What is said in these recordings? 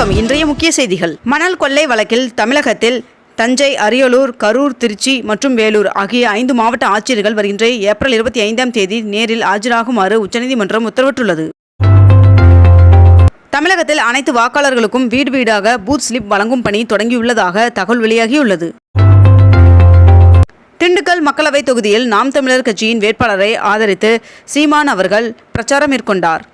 வணக்கம். இன்றைய முக்கிய செய்திகள். மணல் கொள்ளை வழக்கில் தமிழகத்தில் தஞ்சை அரியலூர் கரூர் திருச்சி மற்றும் வேலூர் ஆகிய ஐந்து மாவட்ட ஆட்சியர்கள் வருகின்ற ஏப்ரல் இருபத்தி ஐந்தாம் தேதி நேரில் ஆஜராகுமாறு உச்சநீதிமன்றம் உத்தரவிட்டுள்ளது. தமிழகத்தில் அனைத்து வாக்காளர்களுக்கும் வீடு வீடாக பூத் ஸ்லிப் வழங்கும் பணி தொடங்கியுள்ளதாக தகவல் வெளியாகியுள்ளது. திண்டுக்கல் மக்களவைத் தொகுதியில் நாம் தமிழர் கட்சியின் வேட்பாளரை ஆதரித்து சீமான் அவர்கள் பிரச்சாரம் மேற்கொண்டார்.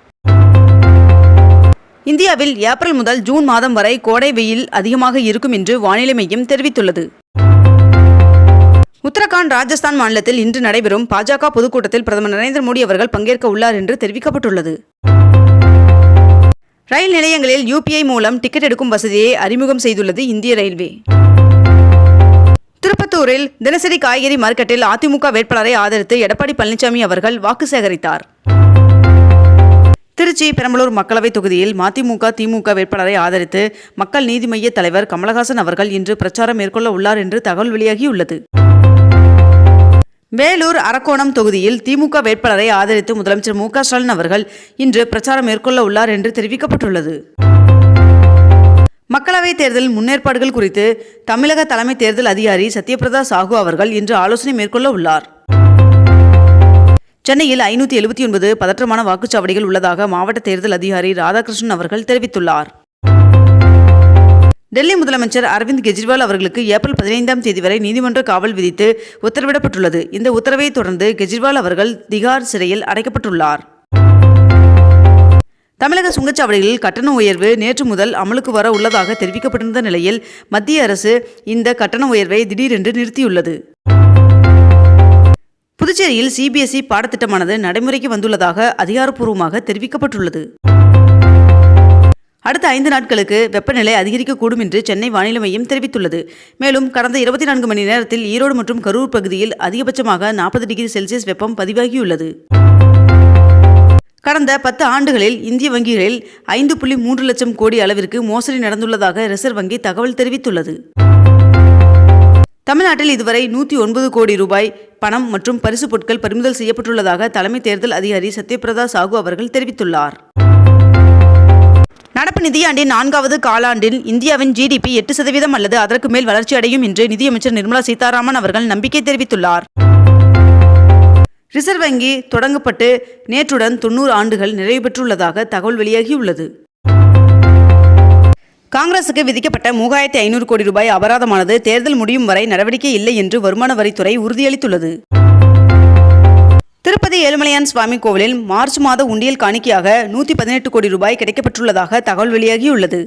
இந்தியாவில் ஏப்ரல் முதல் ஜூன் மாதம் வரை கோடை வெயில் அதிகமாக இருக்கும் என்று வானிலை மையம் தெரிவித்துள்ளது. உத்தரகாண்ட் ராஜஸ்தான் மாநிலத்தில் இன்று நடைபெறும் பாஜக பொதுக்கூட்டத்தில் பிரதமர் நரேந்திர மோடி அவர்கள் பங்கேற்க உள்ளார் என்று தெரிவிக்கப்பட்டுள்ளது. ரயில் நிலையங்களில் யூபிஐ மூலம் டிக்கெட் எடுக்கும் வசதியை அறிமுகம் செய்துள்ளது இந்திய ரயில்வே. திருப்பத்தூரில் தினசரி காய்கறி மார்க்கெட்டில் அதிமுக வேட்பாளரை ஆதரித்து எடப்பாடி பழனிசாமி அவர்கள் வாக்கு சேகரித்தார். திருச்சி பெரம்பலூர் மக்களவைத் தொகுதியில் மதிமுக திமுக வேட்பாளரை ஆதரித்து மக்கள் நீதி மய்ய தலைவர் கமலஹாசன் அவர்கள் இன்று பிரச்சாரம் மேற்கொள்ள உள்ளார் என்று தகவல் வெளியாகியுள்ளது. வேலூர் அரக்கோணம் தொகுதியில் திமுக வேட்பாளரை ஆதரித்து முதலமைச்சர் மு ஸ்டாலின் அவர்கள் இன்று பிரச்சாரம் மேற்கொள்ள உள்ளார் என்று தெரிவிக்கப்பட்டுள்ளது. மக்களவைத் தேர்தல் முன்னேற்பாடுகள் குறித்து தமிழக தலைமை தேர்தல் அதிகாரி சத்யபிரதா சாஹூ அவர்கள் இன்று ஆலோசனை மேற்கொள்ள உள்ளார். சென்னையில் ஐநூற்றி எழுபத்தி ஒன்பது பதற்றமான வாக்குச்சாவடிகள் உள்ளதாக மாவட்ட தேர்தல் அதிகாரி ராதாகிருஷ்ணன் அவர்கள் தெரிவித்துள்ளார். டெல்லி முதலமைச்சர் அரவிந்த் கெஜ்ரிவால் அவர்களுக்கு ஏப்ரல் பதினைந்தாம் தேதி வரை நீதிமன்ற காவல் விதித்து உத்தரவிடப்பட்டுள்ளது. இந்த உத்தரவை தொடர்ந்து கெஜ்ரிவால் அவர்கள் திகார் சிறையில் அடைக்கப்பட்டுள்ளார். தமிழக சுங்கச்சாவடிகளில் கட்டண உயர்வு நேற்று முதல் அமலுக்கு வர உள்ளதாக தெரிவிக்கப்பட்டிருந்த நிலையில் மத்திய அரசு இந்த கட்டண உயர்வை திடீரென்று நிறுத்தியுள்ளது. புதுச்சேரியில் சிபிஎஸ்இ பாடத்திட்டமானது நடைமுறைக்கு வந்துள்ளதாக அதிகாரப்பூர்வமாக தெரிவிக்கப்பட்டுள்ளது. அடுத்த ஐந்து நாட்களுக்கு வெப்பநிலை அதிகரிக்கக்கூடும் என்று சென்னை வானிலை மையம் தெரிவித்துள்ளது. மேலும் கடந்த இருபத்தி நான்கு மணி நேரத்தில் ஈரோடு மற்றும் கரூர் பகுதியில் அதிகபட்சமாக நாற்பது டிகிரி செல்சியஸ் வெப்பம் பதிவாகியுள்ளது. கடந்த பத்து ஆண்டுகளில் இந்திய வங்கிகளில் ஐந்து புள்ளி மூன்று லட்சம் கோடி அளவிற்கு மோசடி நடந்துள்ளதாக ரிசர்வ் வங்கி தகவல் தெரிவித்துள்ளது. தமிழ்நாட்டில் இதுவரை நூற்றி ஒன்பது கோடி ரூபாய் பணம் மற்றும் பரிசு பொருட்கள் பறிமுதல் செய்யப்பட்டுள்ளதாக தலைமை தேர்தல் அதிகாரி சத்யபிரதா சாகு அவர்கள் தெரிவித்துள்ளார். நடப்பு நிதியாண்டின் நான்காவது காலாண்டில் இந்தியாவின் ஜிடிபி எட்டு சதவீதம் அல்லது அதற்கு மேல் வளர்ச்சி அடையும் என்று நிதியமைச்சர் நிர்மலா சீதாராமன் அவர்கள் நம்பிக்கை தெரிவித்துள்ளார். ரிசர்வ் வங்கி தொடங்கப்பட்டு நேற்றுடன் தொண்ணூறு ஆண்டுகள் நிறைவு பெற்றுள்ளதாக தகவல் வெளியாகியுள்ளது. காங்கிரசுக்கு விதிக்கப்பட்ட மூவாயிரத்தி ஐநூறு கோடி ரூபாய் அபராதமானது தேர்தல் முடியும் வரை நடவடிக்கை இல்லை என்று வருமான வரித்துறை உறுதியளித்துள்ளது. திருப்பதி ஏழுமலையான் சுவாமி கோவிலில் மார்ச் மாத உண்டியல் காணிக்கையாக நூற்றி பதினெட்டு கோடி ரூபாய் கிடைக்கப்பட்டுள்ளதாக தகவல் வெளியாகியுள்ளது.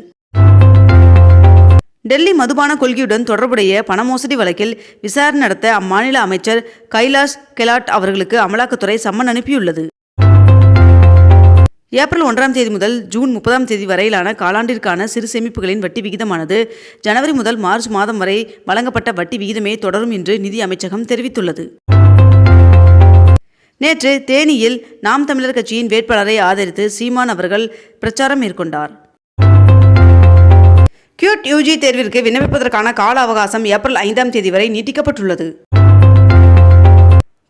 டெல்லி மதுபான கொள்கையுடன் தொடர்புடைய பண மோசடி வழக்கில் விசாரணை நடத்த அம்மாநில அமைச்சர் கைலாஷ் கெலாட் அவர்களுக்கு அமலாக்கத்துறை சம்மன் அனுப்பியுள்ளது. ஏப்ரல் ஒன்றாம் தேதி முதல் ஜூன் முப்பதாம் தேதி வரையிலான காலாண்டிற்கான சிறு சேமிப்புகளின் வட்டி விகிதமானது ஜனவரி முதல் மார்ச் மாதம் வரை வழங்கப்பட்ட வட்டி விகிதமே தொடரும் என்று நிதி அமைச்சகம் தெரிவித்துள்ளது. நேற்று தேனியில் நாம் தமிழர் கட்சியின் வேட்பாளரை ஆதரித்து சீமான் அவர்கள் பிரச்சாரம் மேற்கொண்டார். கியூட் யூஜி தேர்விற்கு விண்ணப்பிப்பதற்கான கால அவகாசம் ஏப்ரல் ஐந்தாம் தேதி வரை நீட்டிக்கப்பட்டுள்ளது.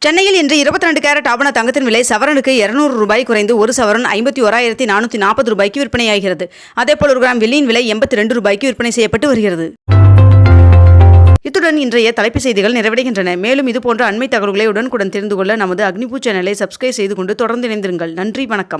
சென்னையில் இன்று இருபத்தி ரெண்டு கேரட் ஆபண தங்கத்தின் விலை சவரனுக்கு இருநூறு ரூபாய் குறைந்து ஒரு சவரன் ஐம்பத்தி ஓராயிரத்தி நானூற்றி நாற்பது ரூபாய்க்கு விற்பனையாகிறது. அதேபோல் ஒரு கிராம் வெள்ளியின் விலை எண்பத்தி ரெண்டு ரூபாய்க்கு விற்பனை செய்யப்பட்டு வருகிறது. இத்துடன் இன்றைய தலைப்பு செய்திகள் நிறைவடைகின்றன. மேலும் இதுபோன்ற அண்மை தகவல்களை உடனுக்குடன் தெரிந்து கொள்ள நமது அக்னிபூ சேனலை சப்ஸ்கிரைப் செய்து கொண்டு தொடர்ந்து இணைந்திருங்கள். நன்றி வணக்கம்.